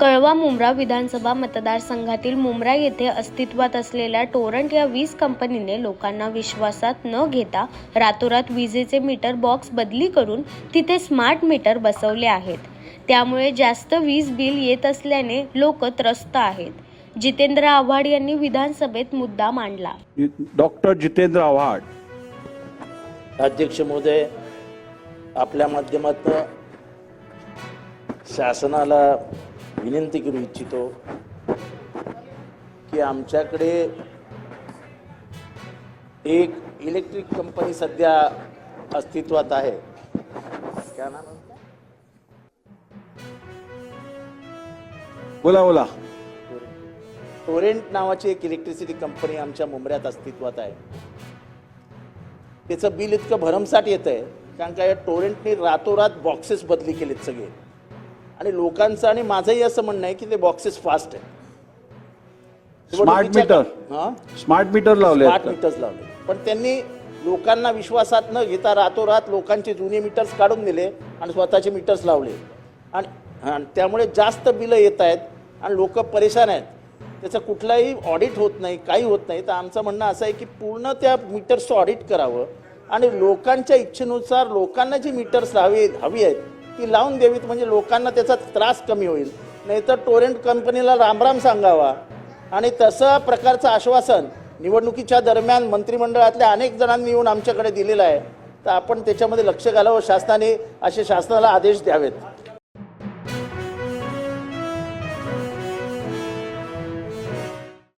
कळवा मुंब्रा विधानसभा मतदारसंघातील मुंब्रा येथे अस्तित्वात असलेल्या टोरंट या वीज कंपनीने लोकांना विश्वासात न घेता रातोरात विजेचे मीटर बॉक्स बदली करून तिथे स्मार्ट मीटर बसवले आहेत. त्यामुळे जास्त वीज बिल येत असल्याने लोक त्रस्त आहेत. जितेंद्र आव्हाड यांनी विधानसभेत मुद्दा मांडला. डॉक्टर जितेंद्र आव्हाड. अध्यक्ष महोदय आपल्या माध्यमातून शासनाला विनंती करू इच्छितो की आमच्याकडे एक इलेक्ट्रिक कंपनी सध्या अस्तित्वात आहे. क्या नाम? बोला बोला. टोरेंट नावाची एक इलेक्ट्रिसिटी कंपनी आमच्या मुंबऱ्यात अस्तित्वात आहे. त्याचं बिल इतकं भरमसाठ येतं आहे कारण का या टोरेंटने रातोरात बॉक्सेस बदली केलेत सगळे. आणि लोकांचं आणि माझंही असं म्हणणं आहे की ते बॉक्सेस फास्ट आहे. स्मार्ट मीटर हां? स्मार्ट मीटर लावले स्मार्ट मीटर्स लावले. पण त्यांनी लोकांना विश्वासात न घेता रातोरात लोकांचे जुने मीटर्स काढून दिले आणि स्वतःचे मीटर्स लावले. आणि आणि त्यामुळे जास्त बिलं येत आहेत आणि लोक परेशान आहेत. त्याचं कुठलाही ऑडिट होत नाही काही होत नाही. तर आमचं म्हणणं असं आहे की पूर्ण त्या मीटर्सचं ऑडिट करावं आणि लोकांच्या इच्छेनुसार लोकांना जी मीटर्स हवी हवी आहेत ती लावून द्यावीत म्हणजे लोकांना त्याचा त्रास कमी होईल. नाहीतर टोरेंट कंपनीला रामराम सांगावा. आणि तसं प्रकारचं आश्वासन निवडणुकीच्या दरम्यान मंत्रिमंडळातल्या अनेक जणांनी येऊन आमच्याकडे दिलेलं आहे. तर आपण त्याच्यामध्ये लक्ष घालावं. शासनाने असे शासनाला आदेश द्यावेत.